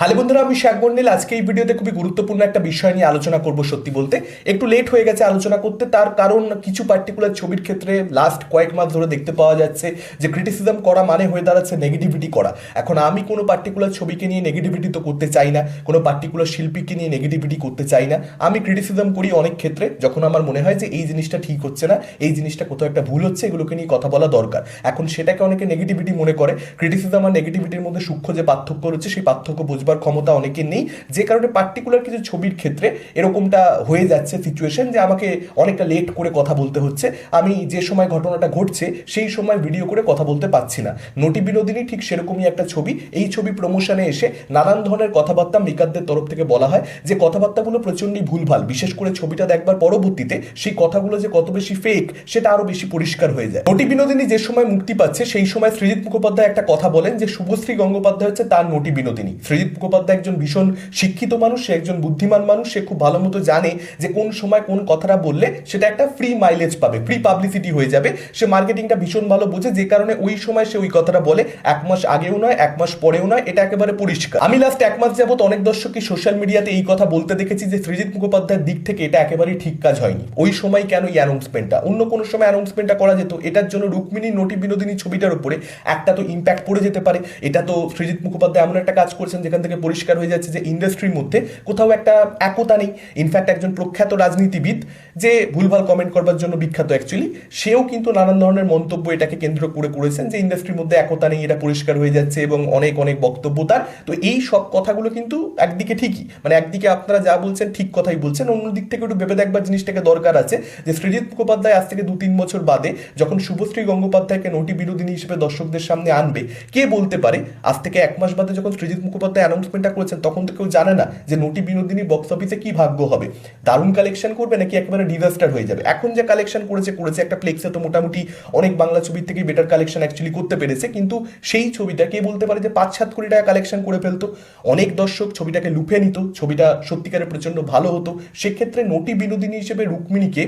Hello বন্ধুরা, আমি শেখ বন্ডিল আজকে এই ভিডিওতে খুবই গুরুত্বপূর্ণ একটা বিষয় নিয়ে আলোচনা করব সত্যি বলতে। একটু লেট হয়ে গেছে আলোচনা করতে, তার কারণ কিছু পার্টিকুলার ছবির ক্ষেত্রে লাস্ট কয়েক মাস ধরে দেখতে পাওয়া যাচ্ছে যে ক্রিটিসিজম করা মানে হয়ে দাঁড়াচ্ছে নেগেটিভিটি করা। এখন আমি কোনো পার্টিকুলার ছবিকে নিয়ে নেগেটিভিটি তো করতে চাই না, কোনো পার্টিকুলার শিল্পীকে নিয়ে নেগেটিভিটি করতে চাই না। আমি ক্রিটিসিজম করি অনেক ক্ষেত্রে, যখন আমার মনে হয় যে, এই জিনিসটা ঠিক হচ্ছে না, এই জিনিসটা কোথাও একটা ভুল হচ্ছে, এগুলোকে নিয়ে কথা বলা দরকার। এখন সেটাকে অনেকে নেগেটিভিটি মনে করে ক্রিটিসিজম আর নেগেটিভিটির মধ্যে সূক্ষ্ম যে পার্থক্য রয়েছে, সেই পার্থক্য বুঝবার ক্ষমতা অনেকের নেই। যে কারণে পার্টিকুলার কিছু ছবির ক্ষেত্রে এরকমটা হয়ে যাচ্ছে সিচুয়েশন যে আমাকে অনেকটা লেট করে কথা বলতে হচ্ছে। আমি যে সময় ঘটনাটা ঘটছে, সেই সময় ভিডিও করে কথা বলতে পারছি না। নটি বিনোদিনী ঠিক সেরকমই একটা ছবি। এই ছবি প্রমোশনে এসে নানান ধরনের কথাবার্তা মেকারদের তরফ থেকে বলা হয় যে কথাবার্তাগুলো প্রচণ্ডই ভুলভাল। বিশেষ করে ছবিটা দেখবার পরবর্তীতে সেই কথাগুলো যে কত বেশি ফেক সেটা আরও বেশি পরিষ্কার হয়ে যায়। নটি বিনোদিনী যে সময় মুক্তি পাচ্ছে, সেই সময় সৃজিত মুখোপাধ্যায় একটা কথা বলেন যে শুভশ্রী গঙ্গোপাধ্যায় হচ্ছে তার নটি বিনোদিনী। সৃজিত মুখোপাধ্যায় একজন ভীষণ শিক্ষিত মানুষ, সে একজন বুদ্ধিমান মানুষ, সে খুব ভালো মতো জানে যে কোন সময় কোন কথাটা বললে সেটা একটা ফ্রি মাইলেজ পাবে ফ্রি পাবলিসিটি হয়ে যাবে। সে মার্কেটিংটা ভীষণ ভালো বোঝে, যে কারণে ওই সময় সে ওই কথাটা বলে, এক মাস আগেও নয়, এক মাস পরেও নয়, এটা একেবারে পরিষ্কার। আমি লাস্ট এক মাস যাবত অনেক দর্শককে সোশ্যাল মিডিয়াতে এই কথা বলতে দেখেছি যে সৃজিত মুখোপাধ্যায়ের দিক থেকে এটা একেবারেই ঠিক কাজ হয়নি। ওই সময় কেন এই অ্যানাউন্সমেন্টটা অন্য কোনো সময় অ্যানাউন্সমেন্টটা করা যেত? এটার জন্য রুক্মিণী নটি বিনোদিনী ছবিটার উপরে একটা তো ইম্প্যাক্ট পড়ে যেতে পারে। এটা তো সৃজিত মুখোপাধ্যায় এমন একটা কাজ করছেন যেখান থেকে পরিষ্কার হয়ে যাচ্ছে যে ইন্ডাস্ট্রির মধ্যে কোথাও একটা একতা নেই। ইনফ্যাক্ট একজন প্রখ্যাত রাজনীতিবিদ যে ভুলভাল কমেন্ট করবার জন্য বিখ্যাত অ্যাকচুয়ালি সেও কিন্তু নানান ধরনের মন্তব্য এটাকে কেন্দ্র করে করেছেন যে ইন্ডাস্ট্রির মধ্যে একতা নেই, এটা পরিষ্কার হয়ে যাচ্ছে এবং অনেক অনেক বক্তব্য তার। তো এই সব কথাগুলো কিন্তু একদিকে ঠিকই মানে একদিকে আপনারা যা বলছেন ঠিক কথাই বলছেন। অন্য দিক থেকে একটু ভেবে দেখবার জিনিসটাকে দরকার আছে যে সৃজিত মুখোপাধ্যায় আজ থেকে দু তিন বছর বাদে যখন শুভশ্রী গঙ্গোপাধ্যায়কে নটি বিনোদিনী হিসেবে দর্শকদের সামনে আনবে, কে বলতে পারে? আজ থেকে এক মাস বাদে যখন সৃজিত মুখোপাধ্যায় অ্যানাউন্সমেন্টটা করেছেন, তখন তো কেউ জানে না যে নটি বিনোদিনী বক্স অফিসে কি ভাগ্য হবে। দারুণ কালেকশন করবে নাকি একেবারে ডিজাস্টার হয়ে যাবে? এখন যে কালেকশন করেছে করেছে একটা প্লেক্সে তো মোটামুটি অনেক বাংলা ছবির থেকে বেটার কালেকশন অ্যাকচুয়ালি করতে পেরেছে, কিন্তু সেই ছবিটা কে বলতে পারে যে পাঁচ সাত কোটি টাকা কালেকশন করে ফেলতো? অনেক দর্শক ছবিটাকে লুফে নিত, ছবিটা সত্যিকারে প্রচণ্ড ভালো হতো। সেক্ষেত্রে নটি বিনোদিনী হিসেবে রুক্মিণীকে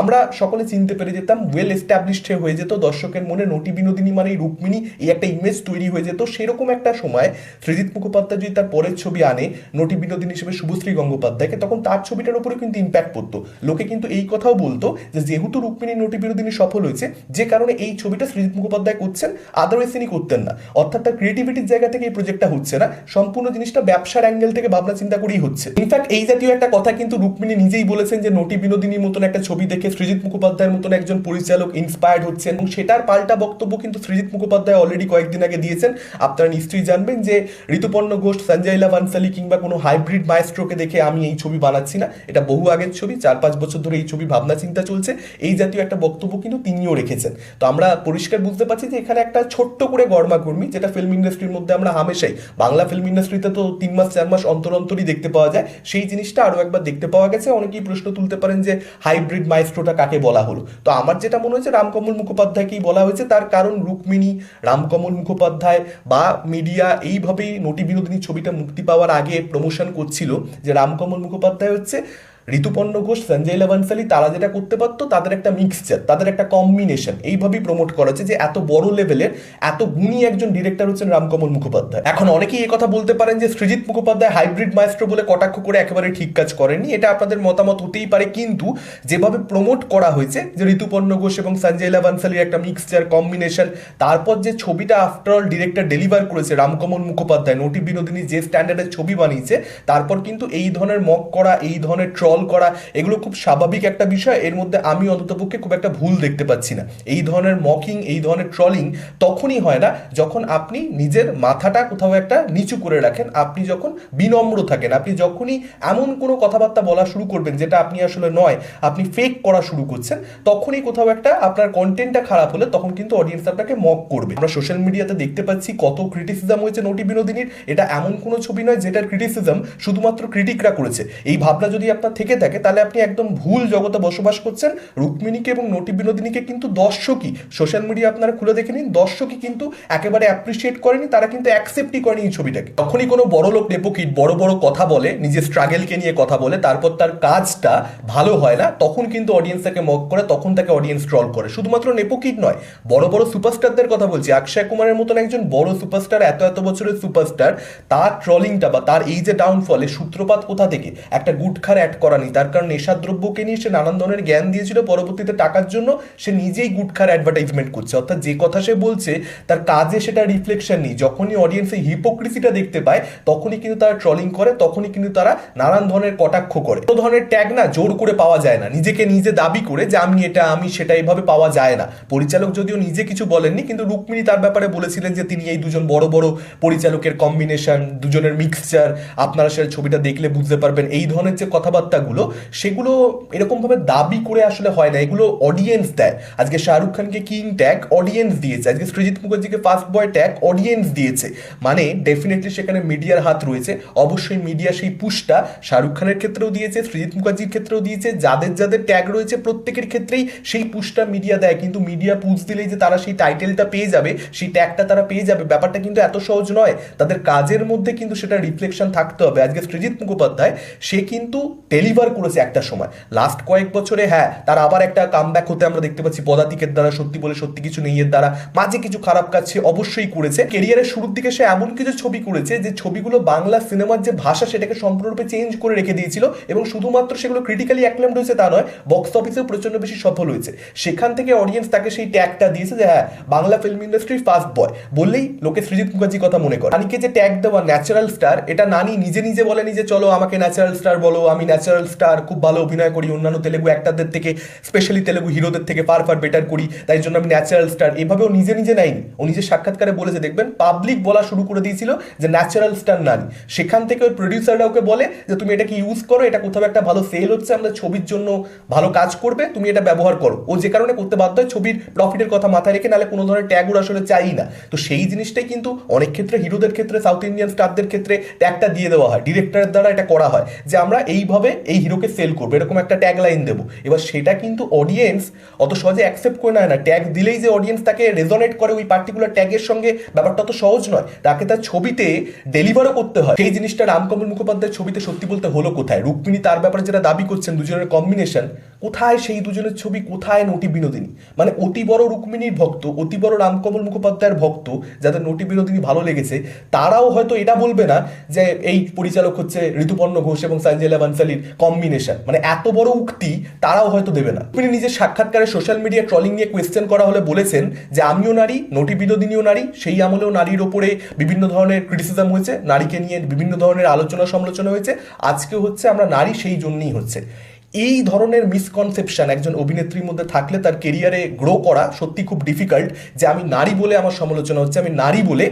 আমরা সকলে চিনতে পেরে যেতাম ওয়েল এস্টাবলিশড হয়ে যেত, দর্শকের মনে নটি বিনোদিনী মানে রুক্মিণী, এই একটা ইমেজ তৈরি হয়ে যেত। সেরকম একটা সময় সৃজিত মুখোপাধ্যায় যদি তার পরের ছবি আনে নটি বিনোদিনী হিসেবে শুভশ্রী গঙ্গোপাধ্যায়কে, তখন তার ছবিটার উপরে কিন্তু ইম্প্যাক্ট পড়তো। লোকে কিন্তু এই কথাও বলতো যে, যেহেতু রুক্মিণী নটি বিনোদিনী সফল হয়েছে, যে কারণে এই ছবিটা সৃজিত মুখোপাধ্যায় করছেন আদারওয়াইজ তিনি করতেন না। অর্থাৎ তার ক্রিয়েটিভিটির জায়গা থেকে এই প্রজেক্টটা হচ্ছে না, সম্পূর্ণ জিনিসটা ব্যবসার অ্যাঙ্গেল থেকে ভাবনা চিন্তা করেই হচ্ছে। ইনফ্যাক্ট এই জাতীয় একটা কথা কিন্তু রুক্মিণী নিজেই বলেছেন যে, নটি বিনোদিনীর মতন একটা ছবি দেখে সৃজিত মুখোপাধ্যায়ের মতন একজন পরিচালক ইন্সপায়ার্ড হচ্ছেন। এবং সেটার পাল্টা বক্তব্য কিন্তু সৃজিত মুখোপাধ্যায় অলরেডি কয়েকদিন আগে দিয়েছেন। আপনারা নিশ্চয়ই জানবেন যে, ঋতুপর্ণ ঘোষ সঞ্জয় লাভানসালি কিংবা কোনো হাইব্রিড মাইস্ট্রোকে দেখে আমি এই ছবি বানাচ্ছি না। এটা বহু আগের ছবি, চার পাঁচ বছর ধরে এই ছবি ভাবনা চিন্তা চলছে। এই জাতীয় একটা বক্তব্য কিন্তু তিনিও রেখেছেন। তো আমরা পরিষ্কার বুঝতে পারছি যে এখানে একটা ছোট্ট করে গরমাগর্মি যেটা ফিল্ম ইন্ডাস্ট্রির মধ্যে আমরা হামেশাই, বাংলা ফিল্ম ইন্ডাস্ট্রিতে তো তিন মাস, চার মাস অন্তর অন্তরই দেখতে পাওয়া যায়। সেই জিনিসটা আরও একবার দেখতে পাওয়া গেছে। অনেকেই প্রশ্ন তুলতে পারেন যে হাইব্রিড মাইস্ট্রোটা কাকে বলা হলো? তো আমার যেটা মনে হয়েছে, রামকমল মুখোপাধ্যায়কেই বলা হয়েছে। তার কারণ রুক্মিণী, রামকমল মুখোপাধ্যায় বা মিডিয়া এইভাবেই নটি বিনোদিনী ছবিটা মুক্তি পাওয়ার আগে প্রমোশন করছিল যে রামকমল মুখোপাধ্যায় হচ্ছে ঋতুপর্ণ ঘোষ, সঞ্জয় লবনসালি তারা যেটা করতে পারতো, তাদের একটা মিক্সচার তাদের একটা কম্বিনেশন এইভাবেই প্রমোট করা যে এত বড় লেভেলের এত গুণী একজন ডিরেক্টর হচ্ছেন রামকমল মুখোপাধ্যায়। এখন অনেকেই এই কথা বলতে পারেন যে সৃজিত মুখোপাধ্যায় হাইব্রিড মাইস্ট্রো বলে কটাক্ষ করে একেবারে ঠিক কাজ করেনি এটা আপনাদের মতামত হতেই পারে, কিন্তু যেভাবে প্রমোট করা হয়েছে, যে ঋতুপর্ণ ঘোষ এবং সঞ্জয় লবনসালির একটা মিক্সচার কম্বিনেশন তারপর যে ছবিটা আফটার অল ডিরেক্টর ডেলিভার করেছে রামকমল মুখোপাধ্যায়, নটি বিনোদিনী যে স্ট্যান্ডার্ডের ছবি বানিয়েছে, তারপর কিন্তু এই ধরনের মক করা, এই ধরনের ট্রল করা, এগুলো খুব স্বাভাবিক একটা বিষয়। এর মধ্যে আমি অন্ততপক্ষে খুব একটা ভুল দেখতে পাচ্ছি না। এই ধরনের মকিং এই ধরনের ট্রলিং তখনই হয় না যখন আপনি নিজের মাথাটা কোথাও একটা নিচু করে রাখেন। আপনি যখন বিনম্র থাকেন, আপনি যখনই এমন কোনো কথাবার্তা বলা শুরু করবেন যেটা আপনি আসলে নয়, আপনি ফেক করা শুরু করছেন, তখনই কোথাও একটা আপনার কন্টেন্টটা খারাপ হলে তখন কিন্তু অডিয়েন্স আপনাকে মক করবে। আমরা সোশ্যাল মিডিয়াতে দেখতে পাচ্ছি কত ক্রিটিসিজম হয়েছে নটি বিনোদিনীর। এটা এমন কোনো ছবি নয় যেটার ক্রিটিসিজম শুধুমাত্র ক্রিটিকরা করেছে। এই ভাবনা যদি আপনার থেকে থেকে, তাহলে আপনি একদম ভুল জগতে বসবাস করছেন। রুক্মিণীকে এবং নটি বিনোদিনীকে কিন্তু দর্শকই সোশ্যাল মিডিয়া আপনারা খুলে দেখে নিন, দর্শকই কিন্তু একেবারে অ্যাপ্রিসিয়েট করেনি, তারা কিন্তু অ্যাকসেপ্টই করেনি এই ছবিটাকে। তখনই কোনো বড় লোক নেপোকিট বড় বড় কথা বলে, নিজের স্ট্রাগেলকে নিয়ে কথা বলে, তারপর তার কাজটা ভালো হয় না, তখন কিন্তু অডিয়েন্স তাকে মক করে, তখন তাকে অডিয়েন্স ট্রল করে। শুধুমাত্র নেপোকিট নয়, বড় বড় সুপারস্টারদের কথা বলছি। অক্ষয় কুমারের মতন একজন বড় সুপারস্টার এত এত বছরের সুপারস্টার তার ট্রলিংটা বা তার এই যে ডাউনফলে সূত্রপাত কোথা থেকে? একটা গুটখার অ্যাড করা নেই তার কারণ নেশাদ্রব্যকে নিয়ে সে নানান ধরনের জ্ঞান দিয়েছিল, পরবর্তীতে টাকার জন্য সে নিজেই গুটখার অ্যাডভার্টাইজমেন্ট করছে। অর্থাৎ যে কথা সে বলছে, তার কাজে সেটা রিফ্লেকশন নেই। যখনই অডিয়েন্স হিপোক্রিসিটা দেখতে পায়, তখনই কিন্তু তারা ট্রলিং করে, তখনই কিন্তু তারা নানান ধরনের কটাক্ষ করে। কোনো ধরনের ট্যাগ না জোর করে পাওয়া যায় না। নিজেকে নিজে দাবি করে যে আমি এটা, আমি সেটা এইভাবে পাওয়া যায় না। পরিচালক যদিও নিজে কিছু বলেননি, কিন্তু রুক্মিণী তার ব্যাপারে বলেছিলেন যে তিনি এই দুজন বড় বড় পরিচালকের কম্বিনেশন দুজনের মিক্সচার আপনারা সেটা ছবিটা দেখলে বুঝতে পারবেন। এই ধরনের যে কথাবার্তাগুলো সেগুলো এরকমভাবে দাবি করে আসলে হয় না, এগুলো অডিয়েন্স দেয়। আজকে শাহরুখ খানকে কিং ট্যাগ অডিয়েন্স দিয়েছে, আজকে সৃজিৎ মুখার্জিকে ফার্স্ট বয় ট্যাগ অডিয়েন্স দিয়েছে। মানে ডেফিনেটলি সেখানে মিডিয়ার হাত রয়েছে। অবশ্যই মিডিয়া সেই পুশটা শাহরুখ খানের ক্ষেত্রেও দিয়েছে সৃজিৎ মুখার্জির ক্ষেত্রেও দিয়েছে, যাদের যাদের ট্যাগ রয়েছে প্রত্যেকের ক্ষেত্রেই সেই পুশটা মিডিয়া দেয়। কিন্তু মিডিয়া পুশ দিলেই যে তারা সেই টাইটেলটা পেয়ে যাবে, সেই ট্যাগটা তারা পেয়ে যাবে, ব্যাপারটা কিন্তু এত সহজ নয়। তাদের কাজের মধ্যে কিন্তু সেটা রিফ্লেকশন থাকতে হবে। আজকে সৃজিৎ মুখোপাধ্যায়, সে কিন্তু ডেলিভার করেছে একটা সময়। লাস্ট কয়েক বছরে হ্যাঁ তার আবার একটা কামব্যাক হতে আমরা দেখতে পাচ্ছি পদাতিকের দ্বারা, সত্যি বলে সত্যি কিছু নেই এর দ্বারা। মাঝে কিছু খারাপ কাজ সে অবশ্যই করেছে। কেরিয়ারের শুরুর দিকে সে এমন কিছু ছবি করেছে যে ছবিগুলো বাংলা সিনেমার যে ভাষা সেটাকে সম্পূর্ণরূপে চেঞ্জ করে রেখে দিয়েছিল এবং শুধুমাত্র সেগুলো ক্রিটিক্যালি অ্যাক্লেমড হয়েছে তা নয় বক্স অফিসেও প্রচণ্ড বেশি সফল হয়েছে। সেখান থেকে অডিয়েন্স তাকে সেই ট্যাগটা দিয়েছে যে হ্যাঁ বাংলা ফিল্ম ইন্ডাস্ট্রির ফার্স্ট বয় বললেই লোকে সৃজিৎ মুখার্জি কথা মনে করে। নানিকে যে ট্যাগ দেওয়া ন্যাচারাল স্টার এটা নানি নিজে নিজে বলেনি যে, চলো আমাকে ন্যাচারাল স্টার বলো, আমি ন্যাচারাল স্টার খুব ভালো অভিনয় করি, অন্যান্য তেলেগু অ্যাক্টারদের থেকে স্পেশালি তেলেগু হিরোদের থেকে ফার ফার বেটার করি, তাই জন্য আমি ন্যাচারাল স্টার এভাবেও নিজে নিজে নেয়নি। ও নিজের সাক্ষাৎকারে বলেছে, দেখবেন পাবলিক বলা শুরু করে দিয়েছিল যে ন্যাচারাল স্টার নানি সেখান থেকে ওই প্রডিউসাররা ওকে বলে যে, তুমি এটাকে ইউজ করো, এটা কোথাও একটা ভালো সেল হচ্ছে, আমাদের ছবির জন্য ভালো কাজ করবে, তুমি এটা ব্যবহার করো। ও যে কারণে করতে বাধ্য হয়, ছবির প্রফিটের কথা মাথায় রেখে, নাহলে কোনো ধরনের ট্যাগ ওর আসলে চাই না। তো সেই জিনিসটাই কিন্তু অনেক ক্ষেত্রে হিরোদের ক্ষেত্রে সাউথ ইন্ডিয়ান স্টারদের ক্ষেত্রে ট্যাগটা দিয়ে দেওয়া হয় ডিরেক্টরের দ্বারা এটা করা হয়। যে আমরা এইভাবে এই হিরোকে সেল করব, এরকম একটা ট্যাগ লাইন দেবো। এবার সেটা কিন্তু অডিয়েন্স অত সহজে অ্যাকসেপ্ট করে নেয় না। ট্যাগ দিলেই যে অডিয়েন্স তাকে রেজনেট করে ওই পার্টিকুলার ট্যাগের সঙ্গে, ব্যাপারটা অত সহজ নয়। তাকে তার ছবিতে ডেলিভারও করতে হয়। সেই জিনিসটা রামকমল মুখোপাধ্যায়ের ছবিতে সত্যি বলতে হলো কোথায়? রুক্মিণী তার ব্যাপারে যেটা দাবি করছেন, দুজনের কম্বিনেশন কোথায় সেই দুজনের ছবি, কোথায় নটি বিনোদিনী? মানে অতি বড় রুক্মিণীর ভক্ত, অতি বড় রামকমল মুখোপাধ্যায়ের ভক্ত, যাদের নটি বিনোদিনী ভালো লেগেছে, তারাও হয়তো এটা বলবে না যে এই পরিচালক হচ্ছে ঋতুপর্ণ ঘোষ এবং সঞ্জয়লা বানসালির কম্বিনেশন মানে এত বড় উক্তি তারাও হয়তো দেবে না। তিনি নিজের সাক্ষাৎকারে সোশ্যাল মিডিয়া ট্রলিং নিয়ে কোয়েশ্চেন করা হলে বলেছেন যে, আমিও নারী, নটি বিনোদিনীও নারী, সেই আমলেও নারীর ওপরে বিভিন্ন ধরনের ক্রিটিসিজম হয়েছে, নারীকে নিয়ে বিভিন্ন ধরনের আলোচনা সমালোচনা হয়েছে, আজকে হচ্ছে আমরা নারী সেই জন্যই হচ্ছে। এই ধরনের মিসকনসেপশন একজন অভিনেত্রীর মধ্যে থাকলে তার কেরিয়ারে গ্রো করা সত্যি খুব ডিফিকাল্ট যে আমি নারী বলে আমার সমালোচনা হচ্ছে, আমি নারী বলে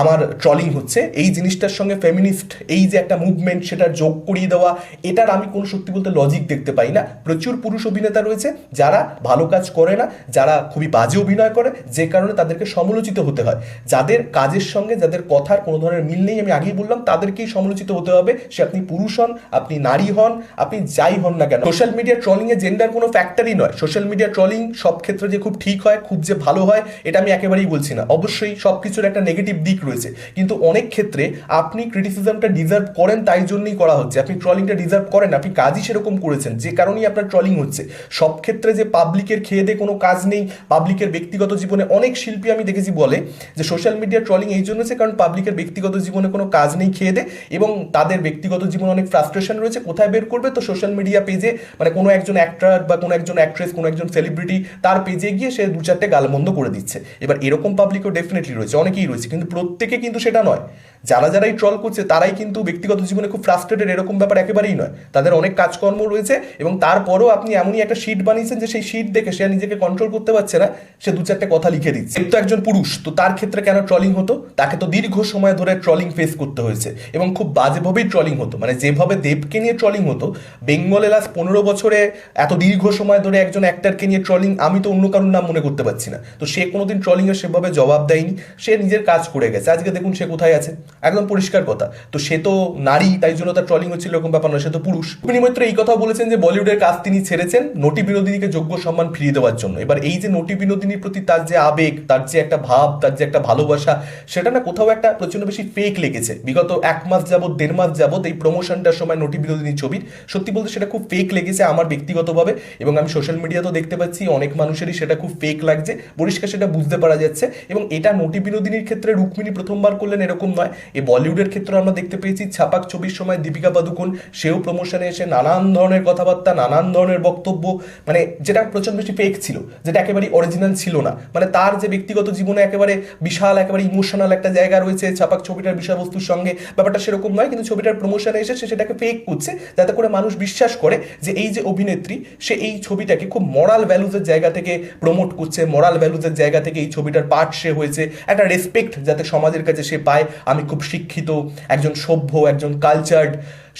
আমার ট্রলিং হচ্ছে। এই জিনিসটার সঙ্গে ফেমিনিস্ট এই যে একটা মুভমেন্ট সেটার যোগ করিয়ে দেওয়া, এটার আমি কোনো সত্যি বলতে লজিক দেখতে পাই না। প্রচুর পুরুষ অভিনেতা রয়েছে যারা ভালো কাজ করে না, যারা খুবই বাজে অভিনয় করে, যে কারণে তাদেরকে সমালোচিত হতে হয়। যাদের কাজের সঙ্গে, যাদের কথার কোনো ধরনের মিল নেই, আমি আগেই বললাম, তাদেরকেই সমালোচিত হতে হবে। সে আপনি পুরুষ হন, আপনি নারী হন, আপনি যাই হন না কেন সোশ্যাল মিডিয়া ট্রলিং এ জেন্ডার কোনো ফ্যাক্টরই নয়। সোশ্যাল মিডিয়া ট্রলিং সব ক্ষেত্রে যে খুব ঠিক হয়, খুব যে ভালো হয়, এটা আমি একেবারেই বলছি না। অবশ্যই সব কিছুর একটা নেগেটিভ দিক রয়েছে। কিন্তু অনেক ক্ষেত্রে আপনি ক্রিটিসিজমটা ডিজার্ভ করেন তাই জন্যই করা হচ্ছে। আপনি ট্রলিংটা ডিজার্ভ করেন, আপনি কাজই সেরকম করেছেন, যে কারণেই আপনার ট্রলিং হচ্ছে। সব ক্ষেত্রে যে পাবলিকের খেয়ে দিয়ে কোনো কাজ নেই পাবলিকের ব্যক্তিগত জীবনে অনেক শিল্পী আমি দেখেছি বলে যে সোশ্যাল মিডিয়া ট্রলিং এই জন্য কারণ পাবলিকের ব্যক্তিগত জীবনে কোনো কাজ নেই খেয়ে দে এবং তাদের ব্যক্তিগত জীবনে অনেক ফ্রাস্ট্রেশন রয়েছে, কোথায় বের করবে? তো সোশ্যাল মিডিয়া পেজে মানে কোনো একজন অ্যাক্টর বা কোনো একজন অ্যাক্ট্রেস কোনো একজন সেলিব্রিটি তার পেজে গিয়ে সে দু চারটে গালমন্দ করে দিচ্ছে। এবার এরকম পাবলিকও ডেফিনেটলি রয়েছে, অনেকেই রয়েছে, কিন্তু প্রত্যেকে কিন্তু সেটা নয়। যারা যারাই ট্রল করছে, তারাই কিন্তু ব্যক্তিগত জীবনে খুব ফ্রাস্ট্রেটেড এরকম ব্যাপার একেবারেই নয়। তাদের অনেক কাজকর্ম রয়েছে এবং তারপরেও আপনি এমনই একটা শিট বানিয়েছেন যে সেই শিট দেখে সে নিজেকে কন্ট্রোল করতে পারছে না, সে দু চারটে কথা লিখে দিচ্ছে। তো একজন পুরুষ, তো তার ক্ষেত্রে কেন ট্রলিং হতো? তাকে তো দীর্ঘ সময় ধরে ট্রলিং ফেস করতে হয়েছে এবং খুব বাজেভাবেই ট্রলিং হতো। মানে যেভাবে দেবকে নিয়ে ট্রলিং হতো, বেঙ্গলে লাস্ট পনেরো বছরে এত দীর্ঘ সময় ধরে একজন অ্যাক্টারকে নিয়ে ট্রলিং আমি তো অন্য কারোর নাম মনে করতে পারছি না। তো সে কোনোদিন ট্রলিংয়ের সেভাবে জবাব দেয়নি, সে নিজের কাজ করে গেছে। আজকে দেখুন সে কোথায় আছে। একদম পরিষ্কার কথা। তো সে তো নারী, তাই জন্য তার ট্রলিং হচ্ছিল এরকম ব্যাপার নয়, সে তো পুরুষ। রুক্মিণী মৈত্র, এই কথা বলেছেন যে বলিউডের কাজ তিনি ছেড়েছেন নটি বিনোদিনীকে যোগ্য সম্মান ফিরিয়ে দেওয়ার জন্য। এবার এই যে নটি বিনোদিনীর প্রতি তার যে আবেগ, তার যে একটা ভাব, তার যে একটা ভালোবাসা, সেটা না কোথাও একটা প্রচণ্ড বেশি ফেক লেগেছে। বিগত এক মাস যাবত দেড় মাস যাবত এই প্রমোশনটার সময় নটি বিনোদিনীর ছবির সত্যি বলতে সেটা খুব ফেক লেগেছে আমার ব্যক্তিগতভাবে এবং আমি সোশ্যাল মিডিয়াতেও দেখতে পাচ্ছি, অনেক মানুষেরই সেটা খুব ফেক লাগছে। পরিষ্কার সেটা বুঝতে পারা যাচ্ছে এবং এটা নটি বিনোদিনীর ক্ষেত্রে রুক্মিণী প্রথমবার করলেন এরকম নয়। এই বলিউডের ক্ষেত্রে আমরা দেখতে পেয়েছি, ছাপাক ছবির সময় দীপিকা পাদুকোন, সেও প্রমোশনে এসে নানান ধরনের কথাবার্তা, নানান ধরনের বক্তব্য মানে যেটা প্রচণ্ড বেশি ফেক ছিল, যেটা একেবারে অরিজিনাল ছিল না। মানে তার যে ব্যক্তিগত জীবনে একেবারে বিশাল, একেবারে ইমোশনাল একটা জায়গা রয়েছে ছাপাক ছবিটার বিষয়বস্তুর সঙ্গে, ব্যাপারটা সেরকম নয়, কিন্তু ছবিটার প্রমোশনে এসে সে সেটাকে ফেক করছে, যাতে করে মানুষ বিশ্বাস করে যে এই যে অভিনেত্রী, সে এই ছবিটাকে খুব মরাল ভ্যালুজের জায়গা থেকে প্রমোট করছে মরাল ভ্যালুজের জায়গা থেকে এই ছবিটার পার্ট সে হয়েছে। একটা রেসপেক্ট যাতে সমাজের কাছে সে পায়, আমি খুব শিক্ষিত একজন সভ্য একজন কালচার্ড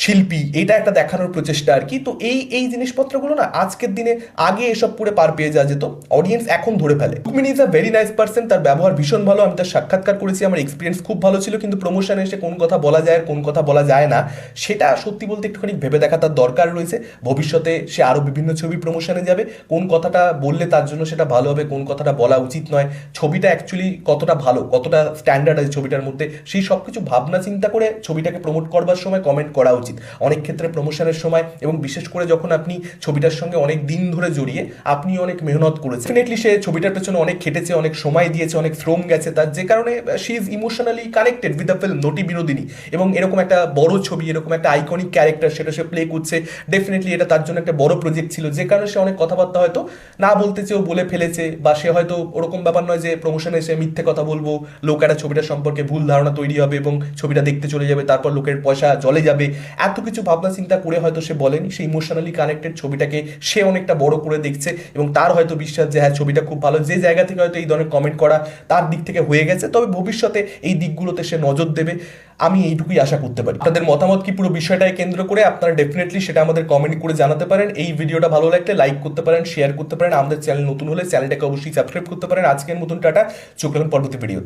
শিল্পী, এটা একটা দেখানোর প্রচেষ্টা আর কি। তো এই এই জিনিসপত্রগুলো না আজকের দিনে আগে এসব পড়ে পার পেয়ে যাওয়া যেত অডিয়েন্স এখন ধরে ফেলে। Rukmini is a very nice person তার ব্যবহার ভীষণ ভালো, আমি তার সাক্ষাৎকার করেছি, আমার এক্সপিরিয়েন্স খুব ভালো ছিল, কিন্তু প্রমোশনে এসে কোন কথা বলা যায় কোন কথা বলা যায় না, সেটা সত্যি বলতে একটুখানি ভেবে দেখা তার দরকার রয়েছে। ভবিষ্যতে সে আরও বিভিন্ন ছবি প্রমোশনে যাবে, কোন কথাটা বললে তার জন্য সেটা ভালো হবে, কোন কথাটা বলা উচিত নয়, ছবিটা অ্যাকচুয়ালি কতটা ভালো, কতটা স্ট্যান্ডার্ড আছে ছবিটার মধ্যে, সেই সব কিছু ভাবনা চিন্তা করে ছবিটাকে প্রমোট করবার সময় কমেন্ট করা উচিত। অনেক ক্ষেত্রে প্রমোশনের সময় এবং বিশেষ করে যখন আপনি ছবিটার সঙ্গে অনেক দিন ধরে জড়িয়ে আপনি অনেক মেহনত করেছেন। ডেফিনেটলি সে ছবিটার পেছনে অনেক খেটেছে, অনেক সময় দিয়েছে, অনেক শ্রম গেছে, তার যে কারণে she is emotionally connected with the film Noti Binodini এবং এরকম একটা বড় ছবি, এরকম একটা আইকনিক ক্যারেক্টার সেটা সে প্লে করছে। ডেফিনেটলি এটা তার জন্য একটা বড় প্রজেক্ট ছিল। যে কারণে সে অনেক কথাবার্তা হয়তো না বলতে চেয়েও বলে ফেলেছে বা সে হয়তো ওরকম ব্যাপার নয় যে প্রমোশনে এসে মিথ্যে কথা বলব, লোক একটা ছবিটার সম্পর্কে ভুল ধারণা তৈরি হবে এবং ছবিটা দেখতে চলে যাবে, তারপর লোকের পয়সা জলে যাবে। এত কিছু ভাবনা চিন্তা করে হয়তো সে বলেনি। সে ইমোশনালি কানেক্টেড ছবিটাকে সে অনেকটা বড় করে দেখছে এবং তার হয়তো বিশ্বাস যে হ্যাঁ ছবিটা খুব ভালো। যে জায়গা থেকে হয়তো এই ধরনের কমেন্ট করা তার দিক থেকে হয়ে গেছে। তবে ভবিষ্যতে এই দিকগুলোতে সে নজর দেবে। আমি এইটুকুই আশা করতে পারি। আপনাদের মতামত কি? পুরো বিষয়টাকে কেন্দ্র করে আপনারা ডেফিনেটলি সেটা আমাদের কমেন্ট করে জানাতে পারেন। এই ভিডিওটা ভালো লাগলে লাইক করতে পারেন শেয়ার করতে পারেন। আমাদের চ্যানেল নতুন হলে চ্যানেলটাকে অবশ্যই সাবস্ক্রাইব করতে পারেন। আজকের মতন টাটা। চোখ পরবর্তী ভিডিওতে